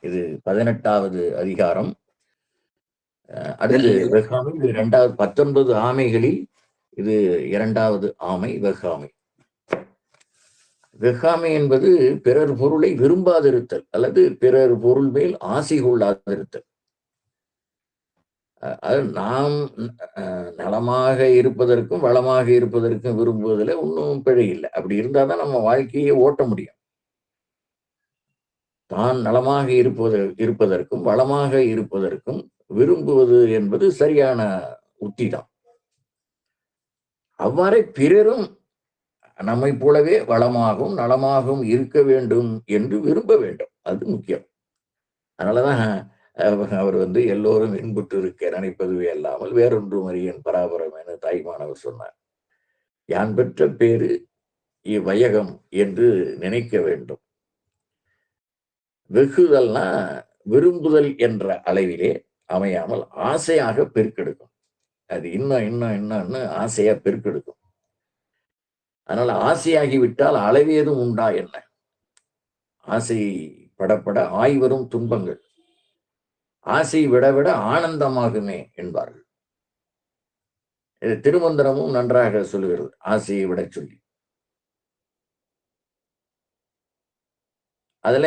இது பதினெட்டாவது அதிகாரம். அஹ் அடுத்து வெகாமை இது இரண்டாவது பத்தொன்பது ஆமைகளில் இது இரண்டாவது ஆமை வெகாமை வெகாமை என்பது பிறர் பொருளை விரும்பாதிருத்தல் அல்லது பிறர் பொருள் மேல் ஆசை கொள்ளாதிருத்தல். அது நாம் நலமாக இருப்பதற்கும் வளமாக இருப்பதற்கும் விரும்புவதில் ஒன்றும் பிழை இல்லை. அப்படி இருந்தால் தான் நம்ம வாழ்க்கையை ஓட்ட முடியும். தான் நலமாக இருப்பது இருப்பதற்கும் வளமாக இருப்பதற்கும் விரும்புவது என்பது சரியான உத்தி தான் அவ்வாறே பிறரும் நம்மை போலவே வளமாகவும் நலமாகவும் இருக்க வேண்டும் என்று விரும்ப வேண்டும். அது முக்கியம். அதனாலதான் அவர் வந்து எல்லோரும் இன்புற்று இருக்க நினைப்பதுவே அல்லாமல் வேறொன்றும் அறியன் பராபரம் என தாய்மானவர் சொன்னார். யான் பெற்ற பேரு இவ்வையகம் என்று நினைக்க வேண்டும். வெகுதல்னா விரும்புதல் என்ற அளவிலே அமையாமல் ஆசையாக பெருக்கெடுக்கும். அது இன்னும் இன்னும் இன்னும்னு ஆசையா பெருக்கெடுக்கும். அதனால ஆசையாகி விட்டால் அளவேதும் உண்டா என்ன? ஆசை படப்பட ஆய்வரும் துன்பங்கள். ஆசை விட விட ஆனந்தமாகுமே என்பார்கள். இது திருமந்திரமும் நன்றாக சொல்லுகிறது. ஆசையை விட சொல்லி. அதுல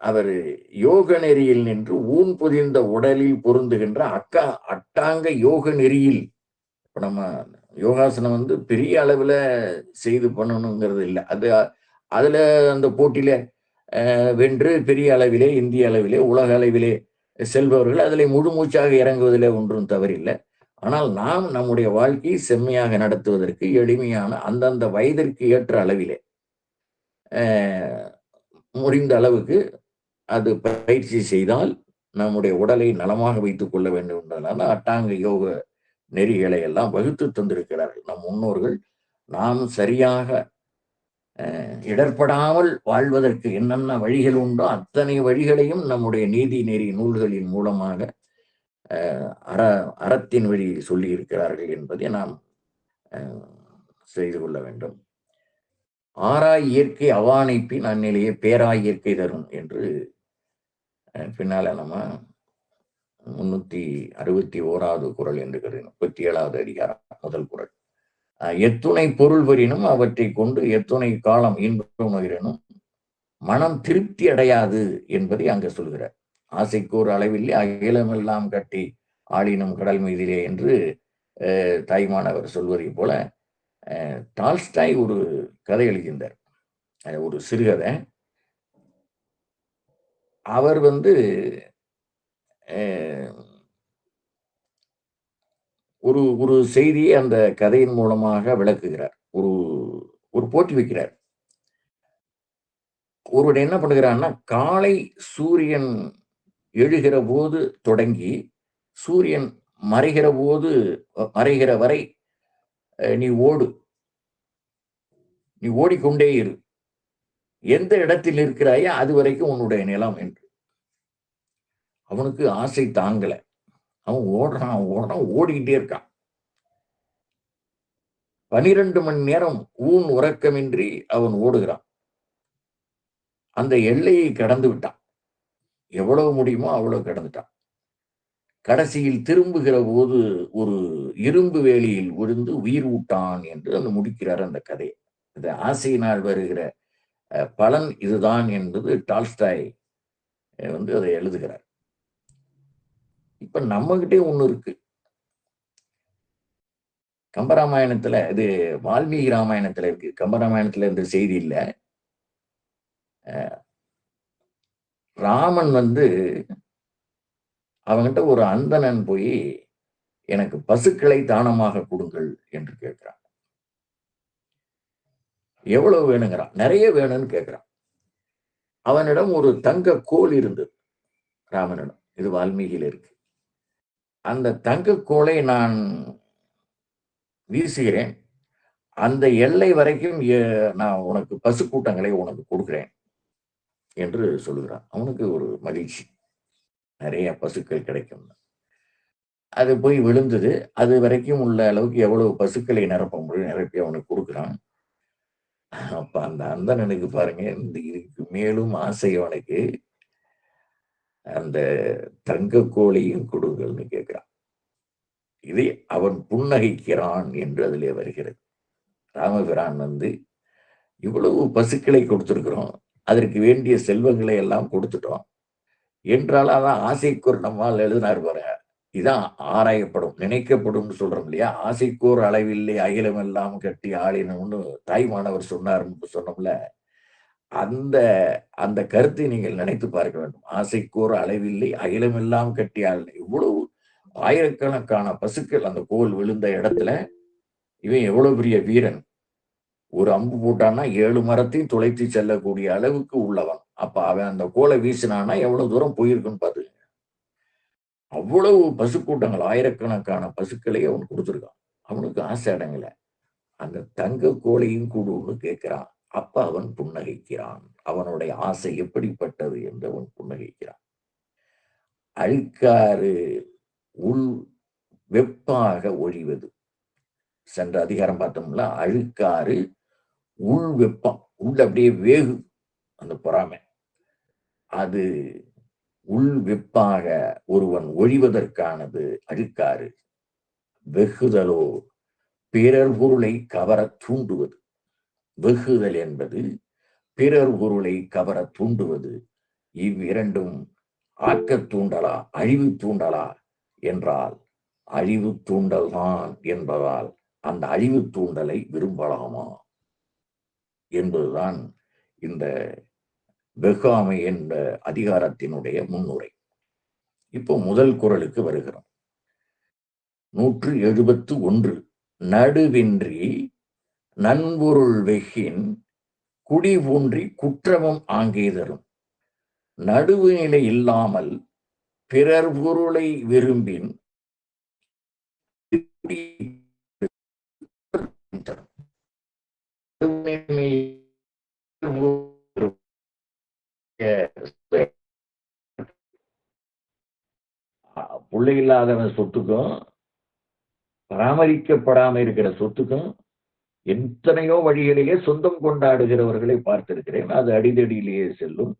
அவர் யோக நெறியில் நின்று ஊன் புதிந்த உடலில் பொருந்துகின்ற அக்கா அட்டாங்க யோக நெறியில். இப்ப நம்ம யோகாசனம் வந்து பெரிய அளவுல செய்து பண்ணணுங்கிறது இல்லை. அது அதுல அந்த போட்டியில அஹ், வென்று பெரிய அளவிலே இந்திய அளவிலே உலக அளவிலே செல்பவர்கள் அதில் முழு மூச்சாக ஒன்றும் தவறில்லை. ஆனால் நாம் நம்முடைய வாழ்க்கையை செம்மையாக நடத்துவதற்கு எளிமையான அந்தந்த வயதிற்கு ஏற்ற அளவிலே முடிந்த அளவுக்கு அது பயிற்சி செய்தால் நம்முடைய உடலை நலமாக வைத்துக் கொள்ள வேண்டும் என்பதனால அட்டாங்க யோக நெறிகளை எல்லாம் வகுத்து தந்திருக்கிறார்கள். நம் முன்னோர்கள் நாம் சரியாக இடர்படாமல் வாழ்வதற்கு என்னென்ன வழிகள் உண்டோ அத்தனை வழிகளையும் நம்முடைய நீதி நெறி நூல்களின் மூலமாக அற அறத்தின் வழி சொல்லி இருக்கிறார்கள் என்பதை நாம் செய்து கொள்ள வேண்டும். ஆராய் இயற்கை அவானைப்பின் அந்நிலையே பேராய் இயற்கை தரும் என்று பின்னால நம்ம முன்னூத்தி அறுபத்தி ஓராவது குரல் என்று கருதினோம். முப்பத்தி ஏழாவது அதிகாரம் முதல் குரல். எத்துணை பொருள் பெறினும் அவற்றை கொண்டு எத்துணை காலம் இன்புணரினும் மனம் திருப்தி அடையாது என்பதை அங்க சொல்கிறார். ஆசைக்கு ஒரு அளவில்லை அகிலமெல்லாம் கட்டி ஆளினும் கடல் மீதிலே என்று தாய்மானவர் சொல்வதை போல டால்ஸ்டாய் ஒரு கதை எழுதியிருந்தார். ஒரு சிறுகதை. அவர் வந்து ஒரு ஒரு செய்தியை அந்த கதையின் மூலமாக விளக்குகிறார். ஒரு ஒரு போட்டி வைக்கிறார். ஒருவர் என்ன பண்ணுகிறான்னா காலை சூரியன் எழுகிற போது தொடங்கி சூரியன் மறைகிற போது மறைகிற வரை நீ ஓடு. நீ ஓடிக்கொண்டே இரு. எந்த இடத்தில் இருக்கிறாயோ அது வரைக்கும் உன்னுடைய நிலம் என்று. அவனுக்கு ஆசை தாங்கல. அவன் ஓடுறான் ஓடுறான் ஓடிக்கிட்டே இருக்கான். பனிரெண்டு மணி நேரம் ஊன் உறக்கமின்றி அவன் ஓடுகிறான். அந்த எல்லையை கடந்து விட்டான். எவ்வளவு முடியுமோ அவ்வளவு கடந்துட்டான். கடைசியில் திரும்புகிற போது ஒரு இரும்பு வேலியில் விழுந்து உயிர் விட்டான் என்று அந்த முடிக்கிறார் அந்த கதையை. இந்த ஆசையினால் வருகிற பலன் இதுதான் என்பது டால்ஸ்டாய் வந்து அதை எழுதுகிறார். இப்ப நம்மகிட்டே ஒண்ணு இருக்கு. கம்பராமாயணத்துல இது வால்மீகி ராமாயணத்துல இருக்கு. கம்பராமாயணத்துல இந்த செய்தி இல்ல. அஹ், ராமன் வந்து அவங்கிட்ட ஒரு அந்தணன் போய் எனக்கு பசுக்களை தானமாக கொடுங்கள் என்று கேட்கிறான். எவ்வளவு வேணுங்கிறான். நிறைய வேணும்னு கேட்கிறான். அவனிடம் ஒரு தங்க கோல் இருந்தது ராமனிடம். இது வால்மீகியில் இருக்கு. அந்த தங்க கோலை நான் வீசுகிறேன். அந்த எல்லை வரைக்கும் நான் உனக்கு பசு கூட்டங்களை உனக்கு கொடுக்குறேன் என்று சொல்லுகிறான். அவனுக்கு ஒரு மகிழ்ச்சி. நிறைய பசுக்கள் கிடைக்கும். அது போய் விழுந்தது. அது வரைக்கும் உள்ள அளவுக்கு எவ்வளவு பசுக்களை நிரப்ப முடியும் நிரப்பி அவனுக்கு கொடுக்குறான். அப்ப அந்த அந்தனனுக்கு பாருங்க இந்த இதுக்கு மேலும் ஆசை அவனுக்கு. அந்த தங்க கோழியும் கொடுங்கள்னு கேட்கிறான். இதை அவன் புன்னகைக்கிறான் என்று அதிலே வருகிறது. ராமபிரான் வந்து இவ்வளவு பசுக்களை கொடுத்துருக்குறோம். அதற்கு வேண்டிய செல்வங்களை எல்லாம் கொடுத்துட்டோம். என்றால் அதான் ஆசைக்குர் நம்மால் எழுதினார் பாருங்க. இதான் ஆராயப்படும் நினைக்கப்படும் சொல்றோம் இல்லையா? ஆசைக்கோர் அளவில்லை அகிலம் எல்லாம் கட்டி ஆளினம்னு தாய்மானவர் சொன்னார் சொன்னோம்ல. அந்த அந்த கருத்தை நீங்கள் நினைத்து பார்க்க வேண்டும். ஆசைக்கோர் அளவில்லை அகிலம் எல்லாம் கட்டி ஆளின இவ்வளவு ஆயிரக்கணக்கான பசுக்கள் அந்த கோல் விழுந்த இடத்துல இவன் எவ்வளவு பெரிய வீரன்? ஒரு அம்பு போட்டான்னா ஏழு மரத்தையும் துளைத்து செல்லக்கூடிய அளவுக்கு உள்ளவன். அப்ப அவன் அந்த கோலை வீசினான்னா எவ்வளவு தூரம் போயிருக்குன்னு பார்த்து அவ்வளவு பசுக்கூட்டங்கள் ஆயிரக்கணக்கான பசுக்களை அவன் கொடுத்துருக்கான். அவனுக்கு ஆசை அடங்கல. அந்த தங்க கோழையும் கூடுன்னு கேட்கிறான். அப்ப அவன் புன்னகைக்கிறான். அவனுடைய ஆசை எப்படிப்பட்டது என்று அவன் புன்னகைக்கிறான். அழுக்காறு உள் வெப்பாக ஒழிவது. சென்ற அதிகாரம் பார்த்தோம்ல அழுக்காறு உள் வெப்பம். உள்ள அப்படியே வேகு அந்த பொறாமை. அது உள் வெப்பாக ஒருவன் ஒழிவதற்கானது அழுக்காறு. வெகுதலோ பிறர் பொருளை கவர தூண்டுவது. வெகுதல் என்பது பிறர் பொருளை கவர தூண்டுவது. இவ்விரண்டும் ஆக்க தூண்டலா அழிவு தூண்டலா என்றால் அழிவு தூண்டல் தான் என்பதால் அந்த அழிவு தூண்டலை விரும்பலாமா? என்பதுதான் இந்த வெகாமை என்ற அதிகாரத்தினுடைய முன்னுரை. இப்போ முதல் குரலுக்கு வருகிறோம். நூற்று எழுபத்து ஒன்று நடுவின்றி நண்பொருள் வெகின் குடி ஊன்றி குற்றமும் ஆங்கே தரும். நடுவுநிலை இல்லாமல் பிறர் பொருளை விரும்பின் பிள்ளை இல்லாதவன் சொத்துக்கும் பராமரிக்கப்படாம இருக்கிற சொத்துக்கும் எத்தனையோ வழிகளிலே சொந்தம் கொண்டாடுகிறவர்களை பார்த்திருக்கிறேன். அது அடிதடியிலேயே செல்லும்.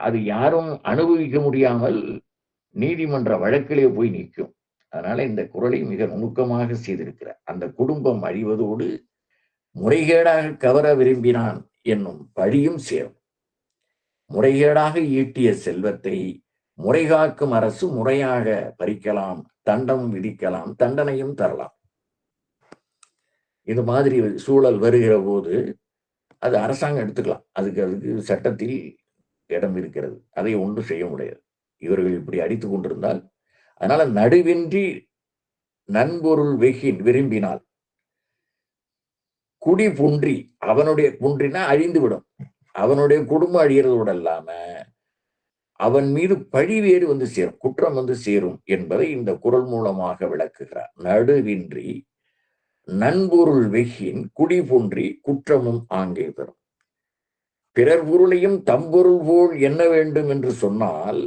அது யாரும் அனுபவிக்க முடியாமல் நீதிமன்ற வழக்கிலே போய் நிற்கும். அதனால இந்த குரலை மிக நுணுக்கமாக செய்திருக்கிறார். அந்த குடும்பம் அழிவதோடு முறைகேடாக கவர விரும்பினான் என்னும் பழியும் சேரும். முறைகேடாக ஈட்டிய செல்வத்தை முறைகாக்கும் அரசு முறையாக பறிக்கலாம் தண்டம் விதிக்கலாம் தண்டனையும் தரலாம். இது மாதிரி சூழல் வருகிற போது அது அரசாங்கம் எடுத்துக்கலாம். அதுக்கு அதுக்கு சட்டத்தில் இடம் இருக்கிறது. அதை ஒன்றும் செய்ய முடியாது. இவர்கள் இப்படி அடித்துக் கொண்டிருந்தால் அதனால நடுவின்றி நண்பொருள் வெகின் விரும்பினால் குடி புன்றி அவனுடைய புன்றினா அழிந்து விடும் அவனுடைய குடும்பம் அழிகிறதோடு இல்லாம அவன் மீது பழிவேறு வந்து சேரும் குற்றம் வந்து சேரும் என்பதை இந்த குரல் மூலமாக விளக்குகிறார். நடுவின்றி நண்பொருள் வெகின் குடிபுன்றி குற்றமும் ஆங்கே தரும் பிறர் பொருளையும் தம்பொருள் போல் என்ன வேண்டும் என்று சொன்னால்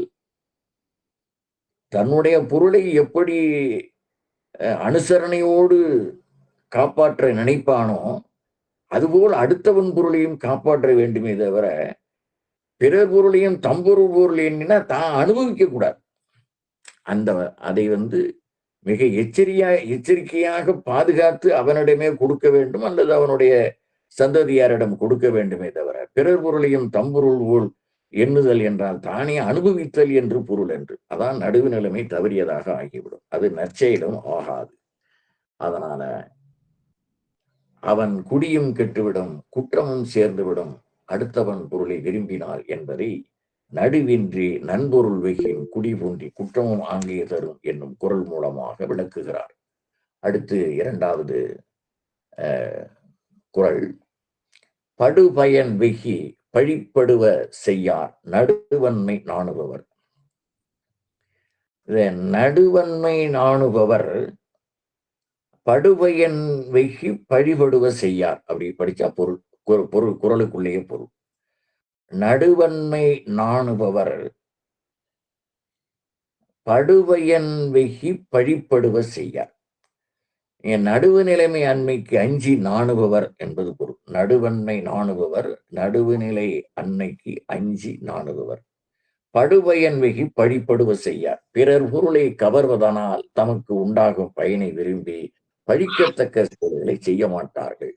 தன்னுடைய பொருளை எப்படி அனுசரணையோடு காப்பாற்ற நினைப்பானோ அதுபோல் அடுத்தவன் பொருளையும் காப்பாற்ற வேண்டுமே தவிர பிறர் பொருளையும் தம்பொருள் பொருள் என்னன்னா தான் அனுபவிக்க கூடாது. அந்த அதை வந்து மிக எச்சரியா எச்சரிக்கையாக பாதுகாத்து அவனிடமே கொடுக்க வேண்டும் அல்லது அவனுடைய சந்ததியாரிடம் கொடுக்க வேண்டுமே தவிர பிறர் பொருளையும் தம்பொருள் போல் எண்ணுதல் என்றால் தானே அனுபவித்தல் என்று பொருள் என்று. அதான் நடுவு நிலைமை தவறியதாக ஆகிவிடும். அது நற்செயலும் ஆகாது. அதனால அவன் குடியும் கெட்டுவிடும் குற்றமும் சேர்ந்துவிடும் அடுத்தவன் பொருளை விரும்பினாள் என்பதை நடுவின்றி நண்பொருள் வெகின் குடி பூண்டி குற்றமும் ஆங்கிய தரும் என்னும் குரல் மூலமாக விளக்குகிறார். அடுத்து இரண்டாவது குரல். படுபயன் வெகி பழிப்படுவ செய்யார் நடுவன்மை நாணுபவர். நடுவன்மை நாணுபவர் படுவையன் வெகி பழிபடுவ செய்யார். அப்படி படிச்சா பொருள் பொருள் குரலுக்குள்ளேயே பொருள். நடுவன்மை நாணுபவர். படுவையன் வெகி பழிப்படுவ செய்யார். என் நடுவு நிலைமை அண்மைக்கு அஞ்சி நாணுபவர் என்பது பொருள். நடுவன்மை நாணுபவர் நடுவுநிலை அன்னைக்கு அஞ்சி நாணுபவர். படுபயன் வெகி பழிப்படுவ செய்யார். பிறர் பொருளை கவர்வதனால் தமக்கு உண்டாகும் பயனை விரும்பி பழிக்கத்தக்க செயல்களை செய்ய மாட்டார்கள்.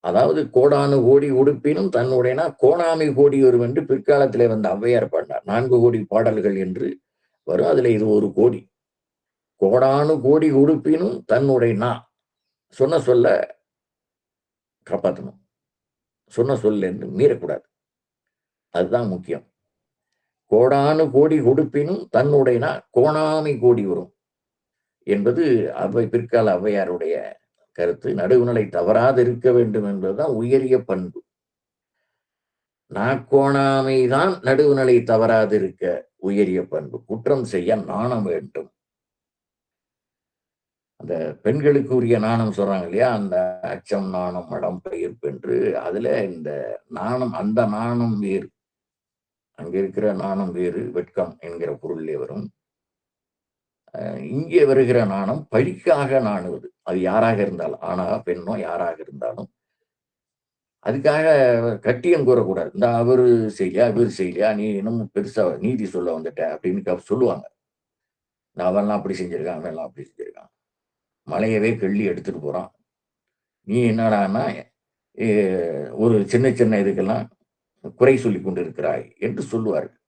அதாவது கோடானு கோடி உடுப்பினும் தன்னுடையனா கோணாமை கோடி வரும் என்று பிற்காலத்திலே வந்த ஔவையார் பாடினார். நான்கு கோடி பாடல்கள் என்று வரும். அதுல இது ஒரு கோடி. கோடானு கோடி உடுப்பினும் தன்னுடைய நா சொன்ன சொல்ல காப்பாற்றணும். சொன்ன சொல்ல என்று மீறக்கூடாது. அதுதான் முக்கியம். கோடானு கோடி உடுப்பினும் தன்னுடைய நா கோணாமை கோடி வரும். என்பது அவை பிற்கால ஔவையாருடைய கருத்து. நடுவுநிலை தவறாது இருக்க வேண்டும் என்பதுதான் உயரிய பண்பு. நாக்கோணாமைதான் நடுவுநிலை தவறாது இருக்க உயரிய பண்பு. குற்றம் செய்ய நாணம் வேண்டும். அந்த பெண்களுக்கு உரிய நாணம் சொல்றாங்க இல்லையா? அந்த அச்சம் நாணம் மடம் பயிர்ப்பு என்று. அதுல இந்த நாணம் அந்த நாணம் வேறு. அங்க இருக்கிற நாணம் வேறு வெட்கம் என்கிற பொருளிலே வரும். இங்கே வருகிற நாணம் பழிக்காக நாணுவது. அது யாராக இருந்தாலும் ஆனா பெண்ணோ யாராக இருந்தாலும். அதுக்காக கட்டியம் கூறக்கூடாது. இந்த அவரு செய்யலையா இவர் செய்யலையா நீ இன்னமும் பெருசா நீதி சொல்ல வந்துட்ட அப்படின்னு சொல்லுவாங்க. அவன்லாம் அப்படி செஞ்சிருக்கான் அவன்லாம் அப்படி செஞ்சிருக்கான். மலையவே கள்ளி எடுத்துட்டு போறான். நீ என்னடான்னா ஒரு சின்ன சின்ன இதுக்கெல்லாம் குறை சொல்லி கொண்டு இருக்கிறாய் என்று சொல்லுவார்கள்.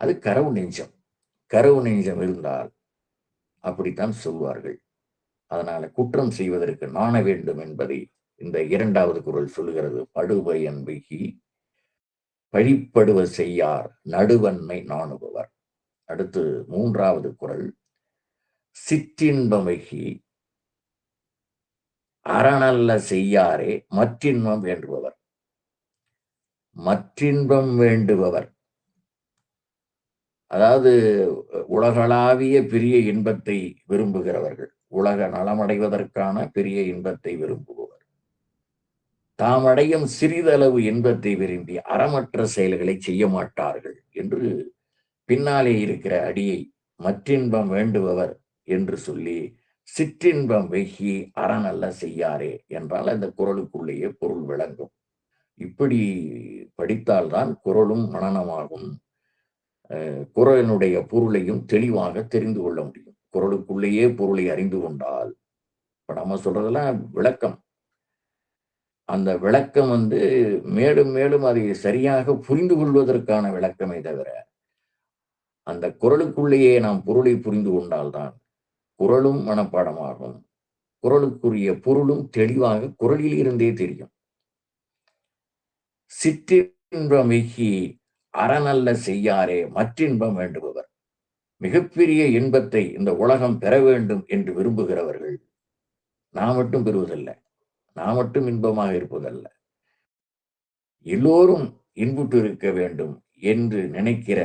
அது கரவு நெஞ்சம். கரவு நெஞ்சம் இருந்தால் அப்படித்தான் சொல்வார்கள். அதனால குற்றம் செய்வதற்கு நாண வேண்டும் என்பதை இந்த இரண்டாவது குரல் சொல்லுகிறது படுபயன் வெகி பழிப்படுவ செய்யார் நடுவன்மை நாணுபவர். அடுத்து மூன்றாவது குரல் சிற்றின்பமைகி அறநல்ல செய்யாரே மற்றின்பம் வேண்டுபவர். மற்றின்பம் வேண்டுபவர். அதாவது உலகளாவிய பெரிய இன்பத்தை விரும்புகிறவர்கள் உலக நலமடைவதற்கான பெரிய இன்பத்தை விரும்புபவர். தாம் அடையும் சிறிதளவு இன்பத்தை விரும்பி அறமற்ற செயல்களை செய்ய மாட்டார்கள் என்று பின்னாலே இருக்கிற அடியை மற்றின்பம் வேண்டுபவர் என்று சொல்லி சிற்றின்பம் வெகி அறநல்ல செய்யாரே என்றால் அந்த குரலுக்குள்ளேயே பொருள் விளங்கும். இப்படி படித்தால்தான் குரலும் மனநமாகும். குரலினுடைய பொருளையும் தெளிவாக தெரிந்து கொள்ள முடியும். குரலுக்குள்ளேயே பொருளை அறிந்து கொண்டால் இப்ப நம்ம சொல்றதெல்லாம் விளக்கம். அந்த விளக்கம் வந்து மேலும் மேலும் அதை சரியாக புரிந்து கொள்வதற்கான விளக்கமே தவிர அந்த குரலுக்குள்ளேயே நாம் பொருளை புரிந்து கொண்டால்தான் குரலும் மனப்பாடமாகும். குரலுக்குரிய பொருளும் தெளிவாக குரலில் இருந்தே தெரியும். சிற்றின்பமிகி அறநல்ல செய்யாரே மற்றின்பம் வேண்டுபவர். மிகப்பெரிய இன்பத்தை இந்த உலகம் பெற வேண்டும் என்று விரும்புகிறவர்கள் நான் மட்டும் பெறுவதல்ல. நான் மட்டும் இன்பமாக இருப்பதல்ல. எல்லோரும் இன்புற்று இருக்க வேண்டும் என்று நினைக்கிற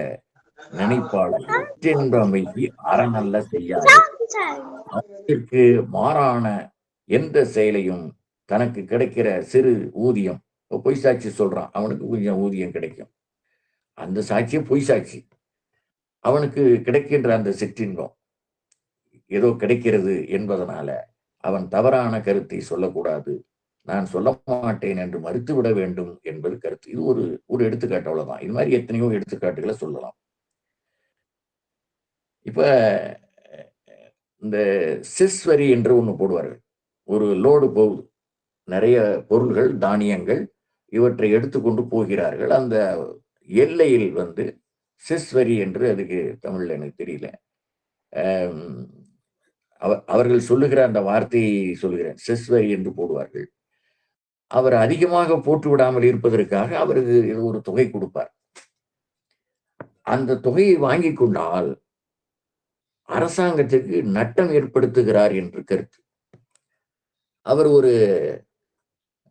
நினைப்பாளர் இன்பமைக்கு அறநல்ல செய்யாது. அதற்கு மாறான எந்த செயலையும் தனக்கு கிடைக்கிற சிறு ஊதியம் பொய் சாட்சி சொல்றான் அவனுக்கு கொஞ்சம் ஊதியம் கிடைக்கும். அந்த சாட்சியை பொய் சாட்சி. அவனுக்கு கிடைக்கின்ற அந்த சிற்றின்பம். ஏதோ கிடைக்கிறது என்பதனால அவன் தவறான கருத்தை சொல்லக்கூடாது. நான் சொல்ல மாட்டேன் என்று மறுத்துவிட வேண்டும் என்பது கருத்து. இது ஒரு ஒரு எடுத்துக்காட்டு அவ்வளவுதான். இது மாதிரி எத்தனையோ எடுத்துக்காட்டுகளை சொல்லலாம். இப்ப இந்த சிஸ் வரி என்று ஒன்று போடுவார்கள். ஒரு லோடு போகுது. நிறைய பொருள்கள் தானியங்கள் இவற்றை எடுத்துக்கொண்டு போகிறார்கள். அந்த எல்லையில் வந்து செஸ் வரி என்று அதுக்கு தமிழ்ல எனக்கு தெரியல. அவர்கள் சொல்லுகிற அந்த வார்த்தையை சொல்லுகிறேன். செஸ் வரி என்று போடுவார்கள். அவர் அதிகமாக போட்டு விடாமல் இருப்பதற்காக அவருக்கு ஒரு தொகை கொடுப்பார். அந்த தொகையை வாங்கி கொண்டால் அரசாங்கத்துக்கு நட்டம் ஏற்படுத்துகிறார் என்று கருத்து. அவர் ஒரு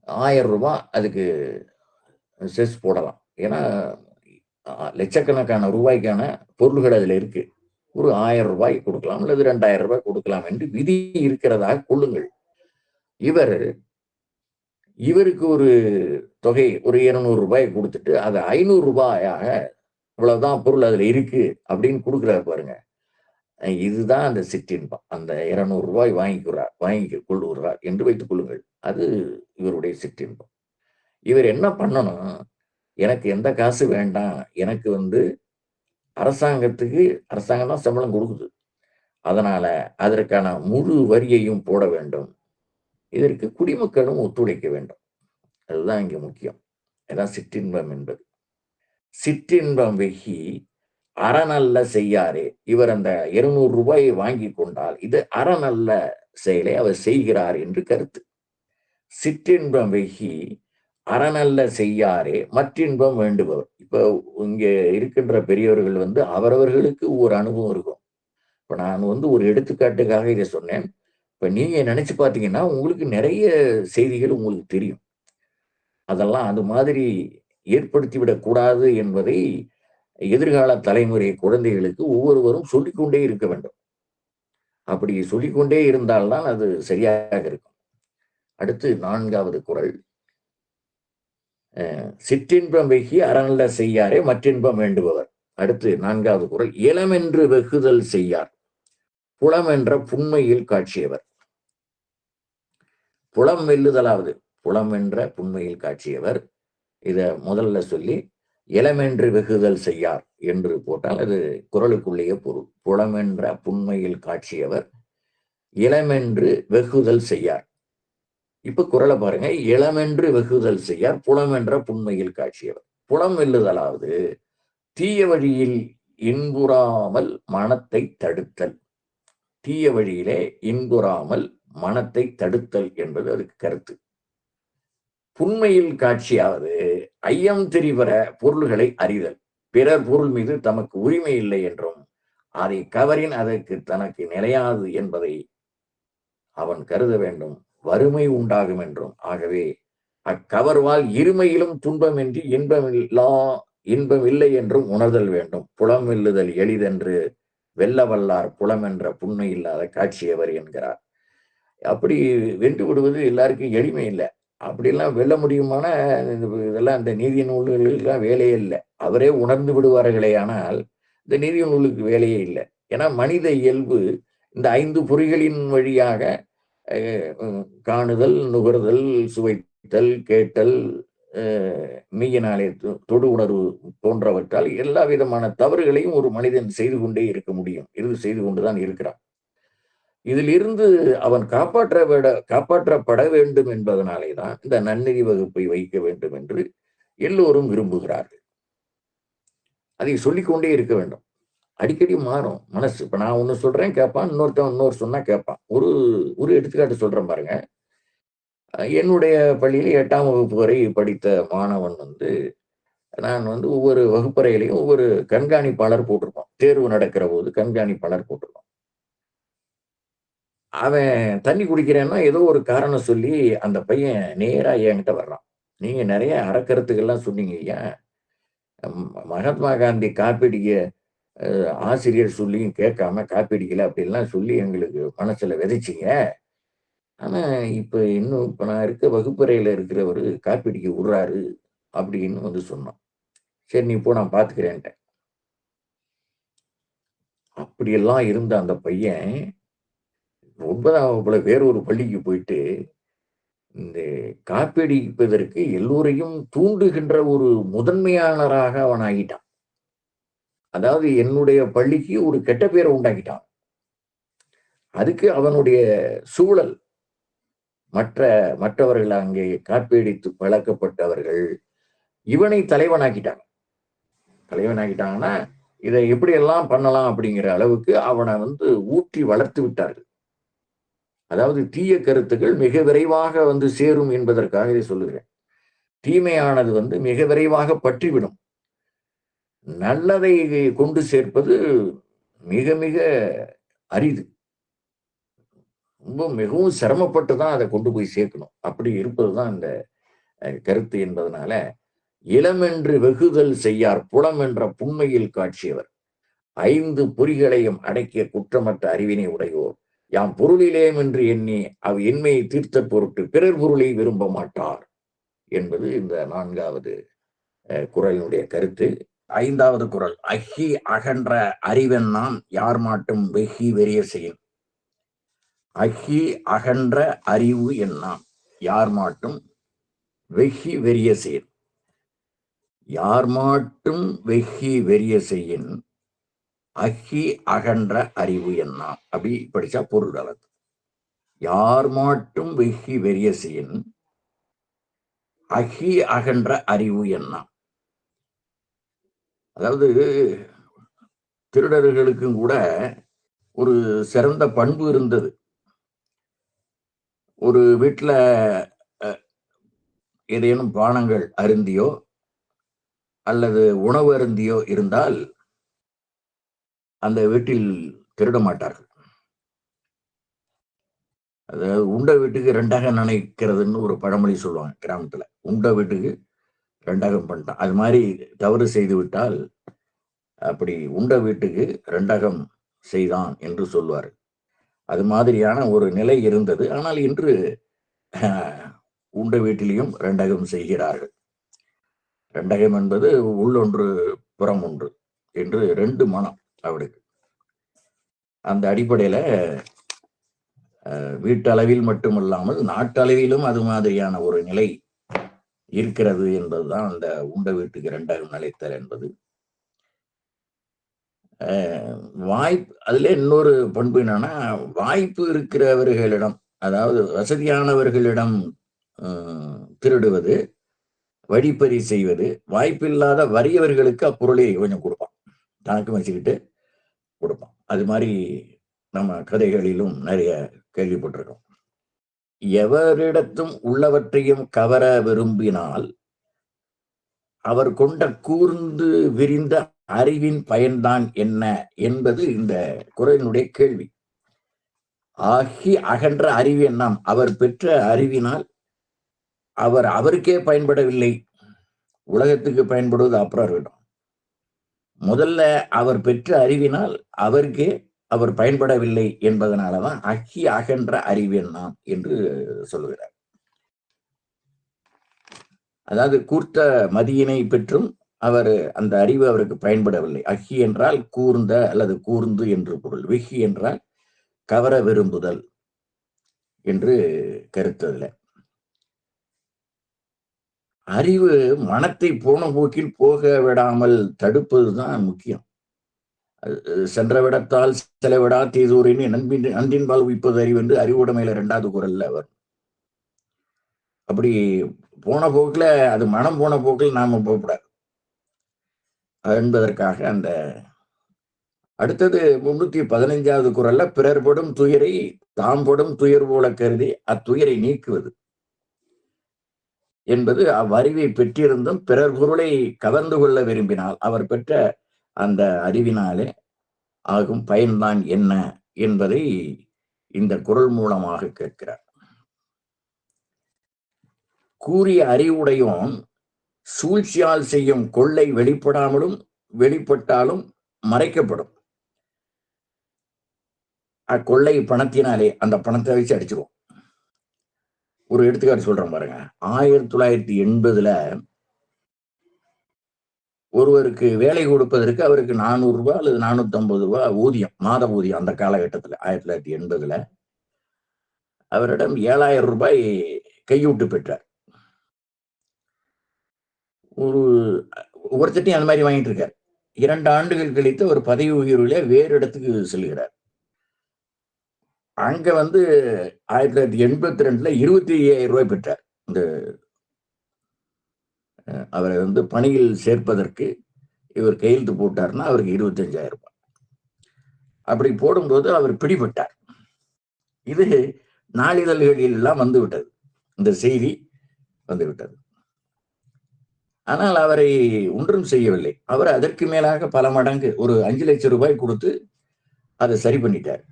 ஆயிரம் ரூபாய் அதுக்கு செஸ் போடலாம். ஏன்னா லட்சக்கணக்கான ரூபாய்க்கான பொருள்கள் அதுல இருக்கு. ஒரு ஆயிரம் ரூபாய் கொடுக்கலாம் அல்லது ரெண்டாயிரம் ரூபாய் கொடுக்கலாம் என்று விதி இருக்கிறதாக கொள்ளுங்கள். இவர் இவருக்கு ஒரு தொகை ஒரு இருநூறு ரூபாய் கொடுத்துட்டு அதை ஐநூறு ரூபாயாக இவ்வளவுதான் பொருள் அதுல இருக்கு அப்படின்னு கொடுக்குறாரு பாருங்க. இதுதான் அந்த சிற்றின்பம். அந்த இருநூறு ரூபாய் வாங்கிக்கிறார் வாங்கி கொள்ளுகிறார் என்று வைத்துக் கொள்ளுங்கள். அது இவருடைய சிற்றின்பம். இவர் என்ன பண்ணணும்? எனக்கு எந்த காசு வேண்டாம். எனக்கு வந்து அரசாங்கத்துக்கு அரசாங்கம் தான் சம்பளம் கொடுக்குது. அதனால அதற்கான முழு வரியையும் போட வேண்டும். இதற்கு குடிமக்களும் ஒத்துழைக்க வேண்டும். அதுதான் இங்கே முக்கியம். அதான் சிற்றின்பம் என்பது. சிற்றின்பம் வெகி அறநல்ல செய்யாரே. இவர் அந்த இருநூறு ரூபாயை வாங்கி கொண்டால் இது அறநல்ல செயலை அவர் செய்கிறார் என்று கருத்து. சிற்றின்பம் வெகி அறநல்ல செய்யாரே மற்றின்பம் வேண்டுபவர். இப்ப இங்க இருக்கின்ற பெரியவர்கள் வந்து அவரவர்களுக்கு ஒரு அனுபவம் இருக்கும். இப்ப நான் வந்து ஒரு எடுத்துக்காட்டுக்காக இதை சொன்னேன். இப்ப நீங்கள் நினைச்சு பார்த்தீங்கன்னா உங்களுக்கு நிறைய செய்திகள் உங்களுக்கு தெரியும். அதெல்லாம் அது மாதிரி ஏற்படுத்திவிடக்கூடாது என்பதை எதிர்கால தலைமுறை குழந்தைகளுக்கு ஒவ்வொருவரும் சொல்லிக்கொண்டே இருக்க வேண்டும். அப்படி சொல்லிக்கொண்டே இருந்தால்தான் அது சரியாக இருக்கும். அடுத்து நான்காவது குரல். சிற்றின்பம் வெகி அறநல்ல செய்யாரே மற்றின்பம் வேண்டுபவர். அடுத்து நான்காவது குரல் இளமென்று வெகுதல் செய்யார். புலம் என்ற புண்மையில் காட்சியவர். புலம் வெல்லுதலாவது புலம் என்ற புண்மையில் காட்சியவர். இத முதல்ல சொல்லி இளமென்று வெகுதல் செய்யார் என்று போட்டால் அது குரலுக்குள்ளேயே பொருள். புலமென்ற புண்மையில் காட்சியவர் இளமென்று வெகுதல் செய்யார். இப்ப குரலை பாருங்க. இளமென்று வெகுதல் செய்யார் புலம் என்ற புண்மையில் காட்சியவர். புலம் வெல்லுதலாவது தீய வழியில் இன்புறாமல் மனத்தை தடுத்தல். தீய வழியிலே இன்புறாமல் மனத்தை தடுத்தல் என்பது அதுக்கு கருத்து. புண்மையில் காட்சியாவது ஐயம் தெரிவர பொருள்களை அறிதல். பிறர் பொருள் மீது தமக்கு உரிமை இல்லை என்றும் அதை கவரின் அதற்கு தனக்கு நிலையாது என்பதை அவன் கருத வேண்டும். வறுமை உண்டாகும் என்றும். ஆகவே அக்கவர்வால் இருமையிலும் துன்பமின்றி இன்பமில்லா இன்பம் இல்லை என்றும் உணர்தல் வேண்டும். புலம் வெல்லுதல் எளிதென்று வெல்ல வல்லார் புலம் என்ற புண்மை இல்லாத காட்சியவர் என்கிறார். அப்படி வென்று விடுவது எல்லாருக்கும் எளிமை இல்லை. அப்படிலாம் வெல்ல முடியுமான இதெல்லாம் இந்த நீதி நூல்களுக்கெல்லாம் வேலையே இல்லை. அவரே உணர்ந்து விடுவார்களே ஆனால் இந்த நீதி நூலுக்கு வேலையே இல்லை. ஏன்னா மனித இயல்பு இந்த ஐந்து பொறிகளின் வழியாக காணுதல் நுகர்தல் சுவைத்தல் கேட்டல் மெய்யினாலே தொடு உணர்வு போன்றவற்றால் எல்லா விதமான தவறுகளையும் ஒரு மனிதன் செய்து கொண்டே இருக்க முடியும். இருந்து செய்து கொண்டுதான் இருக்கிறான். இதிலிருந்து அவன் காப்பாற்ற விட காப்பாற்றப்பட வேண்டும் என்பதனாலே தான் இந்த நன்னெறி வகுப்பை வைக்க வேண்டும் என்று எல்லோரும் விரும்புகிறார்கள். அதை சொல்லிக்கொண்டே இருக்க வேண்டும். அடிக்கடி மாறும் மனசு. இப்போ நான் ஒன்று சொல்கிறேன் கேட்பான் இன்னொருத்தன் இன்னொரு சொன்னால் கேட்பான் ஒரு ஒரு எடுத்துக்காட்டு சொல்கிறேன் பாருங்க. என்னுடைய பள்ளியில் எட்டாம் வகுப்பு வரை படித்த மாணவன் வந்து நான் வந்து ஒவ்வொரு வகுப்பறையிலையும் ஒவ்வொரு கண்காணிப்பாளர் போட்டிருப்போம் தேர்வு நடக்கிற போது கண்காணிப்பாளர் போட்டிருப்போம் அவன் தண்ணி குடிக்கிறேன்னா ஏதோ ஒரு காரணம் சொல்லி அந்த பையன் நேராக என்கிட்ட வர்றான். நீங்கள் நிறைய அறக்கருத்துக்கள்லாம் சொன்னீங்க ஐயா. மகாத்மா காந்தி காப்பீடிய ஆசிரியர் சொல்லியும் கேட்காம காப்பீடிக்கல அப்படின்லாம் சொல்லி எங்களுக்கு மனசுல விதைச்சிங்க. ஆனா இப்ப இன்னும் இப்ப நான் இருக்க வகுப்பறையில இருக்கிறவர் காப்பீடிக்க விடுறாரு அப்படின்னு வந்து சொன்னான். சரி நீ இப்போ நான் பாத்துக்கிறேன்ட்டேன். அப்படியெல்லாம் இருந்த அந்த பையன் ஒன்பதாம் வகுப்புல வேறொரு பள்ளிக்கு போயிட்டு இந்த காப்பீடிப்பதற்கு எல்லோரையும் தூண்டுகின்ற ஒரு முதன்மையாளராக அவன் ஆகிட்டான் அதாவது என்னுடைய பள்ளிக்கு ஒரு கெட்ட பேரை உண்டாக்கிட்டான். அதுக்கு அவனுடைய சூழல் மற்ற மற்றவர்கள் அங்கே காப்பீடித்து பழக்கப்பட்டவர்கள் இவனை தலைவனாக்கிட்டாங்க தலைவனாக்கிட்டாங்கன்னா இதை எப்படியெல்லாம் பண்ணலாம் அப்படிங்கிற அளவுக்கு அவனை வந்து ஊற்றி வளர்த்து விட்டார்கள். அதாவது தீய கருத்துக்கள் மிக விரைவாக வந்து சேரும் என்பதற்காக இதை சொல்லுகிறேன். தீமையானது வந்து மிக விரைவாக பற்றிவிடும். நல்லதை கொண்டு சேர்ப்பது மிக மிக அரிது. ரொம்ப மிகவும் சிரமப்பட்டு தான் அதை கொண்டு போய் சேர்க்கணும். அப்படி இருப்பது தான் இந்த கருத்து என்பதனால இளமென்று வெகுதல் செய்யார் புலம் என்ற புண்மையில் காட்சியவர். ஐந்து பொறிகளையும் அடக்கிய குற்றமற்ற அறிவினை உடையோர். யாம் பொருளிலேம் என்று எண்ணி அவ் என்மையை தீர்த்த பொருட்டு பிறர் பொருளை விரும்ப மாட்டார் என்பது இந்த நான்காவது குரலினுடைய கருத்து. ஐந்தாவது குரல் அஹி அகன்ற அறிவென்னாம் யார் மாட்டும் வெகி வெறிய செய்யும். அஹி அகன்ற அறிவு என்னாம் யார் மாட்டும் வெகி வெறிய செய்யும். யார் மாட்டும் வெகி வெறிய செய்யின் அஹி அகன்ற அறிவு என்னாம் அப்படி படிச்சா பொருள் அளவு யார் மாட்டும் வெகி செய்யின் அஹி அகன்ற அறிவு என்னாம் அதாவது திருடர்களுக்கும் கூட ஒரு சிறந்த பண்பு இருந்தது. ஒரு வீட்டில் ஏதேனும் பானங்கள் அருந்தியோ அல்லது உணவு அருந்தியோ இருந்தால் அந்த வீட்டில் திருட மாட்டார்கள். அதாவது உண்ட வீட்டுக்கு ரெண்டாக நினைக்கிறதுன்னு ஒரு பழமொழி சொல்லுவாங்க கிராமத்துல. உண்ட வீட்டுக்கு ரெண்டாகம் பண்ணிட்டான். அது மாதிரி தவறு செய்து விட்டால் அப்படி உண்ட வீட்டுக்கு ரெண்டகம் செய்தான் என்று சொல்வார். அது மாதிரியான ஒரு நிலை இருந்தது. ஆனால் இன்று உண்ட வீட்டிலையும் ரெண்டகம் செய்கிறார்கள். ரெண்டகம் என்பது உள்ளொன்று புறம் ஒன்று என்று ரெண்டு மனம் அவளுக்கு அந்த அடிப்படையில வீட்டளவில் மட்டுமல்லாமல் நாட்டளவிலும் அது மாதிரியான ஒரு நிலை இருக்கிறது என்பதுதான் அந்த உண்ட வீட்டுக்கு இரண்டாக நிலைத்தல் என்பது. வாய்ப்பு அதுல இன்னொரு பண்பு என்னன்னா வாய்ப்பு இருக்கிறவர்களிடம் அதாவது வசதியானவர்களிடம் திருடுவது வழிப்பறி செய்வது வாய்ப்பில்லாத வறியவர்களுக்கு அப்பொருளை கொஞ்சம் கொடுப்பான். தனக்கு வச்சுக்கிட்டு கொடுப்பான். அது மாதிரி நம்ம கதைகளிலும் நிறைய கேள்விப்பட்டிருக்கோம். எவரிடத்தும் உள்ளவற்றையும் கவர விரும்பினால் அவர் கொண்ட கூர்ந்து விரிந்த அறிவின் பயன்தான் என்ன என்பது இந்த குரலினுடைய கேள்வி. ஆகி அகன்ற அறிவு எண்ணாம் அவர் பெற்ற அறிவினால் அவர் அவருக்கே பயன்படவில்லை. உலகத்துக்கு பயன்படுவது அப்புறம் இருக்கட்டும். முதல்ல அவர் பெற்ற அறிவினால் அவருக்கே அவர் பயன்படவில்லை என்பதனாலதான் அகி அகன்ற அறிவேன் நாம் என்று சொல்லுகிறார். அதாவது கூர்த்த மதியினை பெற்றும் அவர் அந்த அறிவு அவருக்கு பயன்படவில்லை. அகி என்றால் கூர்ந்த அல்லது கூர்ந்து என்று பொருள். விகி என்றால் கவர விரும்புதல் என்று கருத்ததுல அறிவு மனத்தை போன போக்கில் போக விடாமல் தடுப்பதுதான் முக்கியம். சென்றவிடத்தால் செலவிடா தீதூரின் நண்பின் அன்பின்பால் உயிப்பது அறிவு என்று அறிவுடைமையில இரண்டாவது குரல்ல அவர். அப்படி போன போக்குல அது மனம் போன போக்கில் நாம போகக்கூடாது. என்பதற்காக அந்த அடுத்தது முன்னூத்தி பதினைஞ்சாவது குரல்ல பிறர் படும் துயரை தாம் படும் துயர் போல கருதி அத்துயரை நீக்குவது என்பது அவ்வறிவை பெற்றிருந்தும் பிறர் பொருளை கவர்ந்து கொள்ள விரும்பினால் அவர் பெற்ற அந்த அறிவினாலே ஆகும் பயன்தான் என்ன என்பதை இந்த குரல் மூலமாக கேட்கிறார். கூறிய அறிவுடையோன் சூழ்ச்சியால் செய்யும் கொள்ளை வெளிப்படாமலும் வெளிப்பட்டாலும் மறைக்கப்படும். அக்கொள்ளை பணத்தினாலே அந்த பணத்தை வச்சு அடிச்சிருவோம். ஒரு எடுத்துக்காட்டு சொல்றேன் பாருங்க. ஆயிரத்தி தொள்ளாயிரத்தி எண்பதுல ஒருவருக்கு வேலை கொடுப்பதற்கு அவருக்கு நானூறு ரூபாய் அல்லது நானூத்தி ரூபா ரூபாய் ஊதியம் மாத ஊதியம் அந்த காலகட்டத்தில் ஆயிரத்தி தொள்ளாயிரத்தி எண்பதுல. அவரிடம் ஏழாயிரம் ரூபாய் கையூட்டு பெற்றார். ஒரு ஒவ்வொருத்தட்டையும் அந்த மாதிரி வாங்கிட்டு இருக்கார். இரண்டு ஆண்டுகள் கழித்து ஒரு பதவி உயர்வுல வேறு இடத்துக்கு செல்கிறார். அங்க வந்து ஆயிரத்தி தொள்ளாயிரத்தி எண்பத்தி ரெண்டுல இருபத்தி ஐயாயிரம் ரூபாய் பெற்றார். இந்த அவரை வந்து பணியில் சேர்ப்பதற்கு இவர் கையெழுத்து போட்டார்னா அவருக்கு இருபத்தஞ்சாயிரம் ரூபாய். அப்படி போடும்போது அவர் பிடிபட்டார். இது நாளிதழ்களில் எல்லாம் வந்து விட்டது. இந்த செய்தி வந்து விட்டது. ஆனால் அவரை ஒன்றும் செய்யவில்லை. அவர் அதற்கு மேலாக பல மடங்கு ஒரு அஞ்சு லட்சம் ரூபாய் கொடுத்து அதை சரி பண்ணிட்டார்.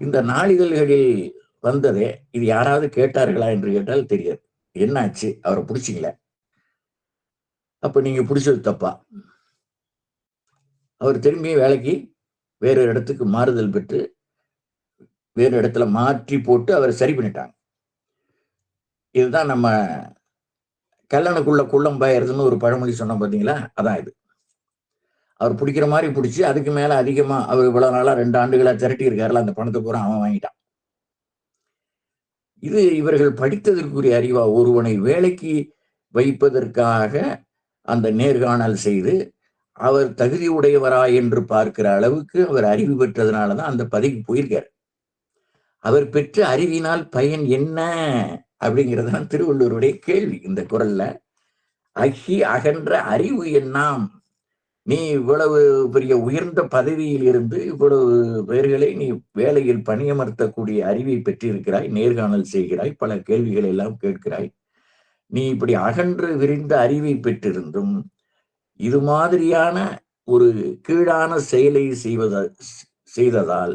இந்த நாளிதழ்களில் வந்ததே இது யாராவது கேட்டார்களா என்று கேட்டால் தெரியாது. என்னாச்சு? அவரை பிடிச்சிங்கள அப்ப நீங்க பிடிச்சது தப்பா. அவர் திரும்பி வேலைக்கு வேறு இடத்துக்கு மாறுதல் பெற்று வேறு இடத்துல மாற்றி போட்டு அவரை சரி பண்ணிட்டாங்க. இதுதான் நம்ம கல்லணுக்குள்ள குள்ளம் பாயிருதுன்னு ஒரு பழமொழி சொன்னோம் பார்த்தீங்களா அதான் இது. அவர் பிடிக்கிற மாதிரி பிடிச்சி அதுக்கு மேலே அதிகமாக அவர் இவ்வளோ நாளாக ரெண்டு ஆண்டுகளாக திரட்டி இருக்காருல அந்த பணத்தை பூரா அவன் வாங்கிட்டான். இது இவர்கள் படித்ததற்குரிய அறிவா. ஒருவனை வேலைக்கு வைப்பதற்காக அந்த நேர்காணல் செய்து அவர் தகுதி உடையவரா என்று பார்க்கிற அளவுக்கு அவர் அறிவு பெற்றதுனால தான் அந்த பதவிக்கு போயிருக்கார். அவர் பெற்ற அறிவினால் பயன் என்ன அப்படிங்கிறது தான் திருவள்ளுவருடைய கேள்வி. இந்த குரல்ல அகி அகன்ற அறிவு என்னாம்? நீ இவ்வளவு பெரிய உயர்ந்த பதவியில் இருந்து இவ்வளவு பேர்களை நீ வேலையில் பணியமர்த்தக்கூடிய அறிவை பெற்றிருக்கிறாய் நேர்காணல் செய்கிறாய் பல கேள்விகளை எல்லாம் கேட்கிறாய். நீ இப்படி அகன்று விரிந்த அறிவை பெற்றிருந்தும் இது மாதிரியான ஒரு கீழான செயலை செய்வத செய்ததால்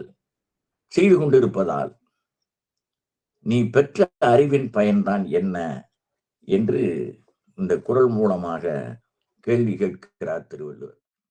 செய்து கொண்டிருப்பதால் நீ பெற்ற அறிவின் பயன்தான் என்ன என்று இந்த குரல் மூலமாக கேள்வி கேட்கிறார் திருவள்ளுவர்.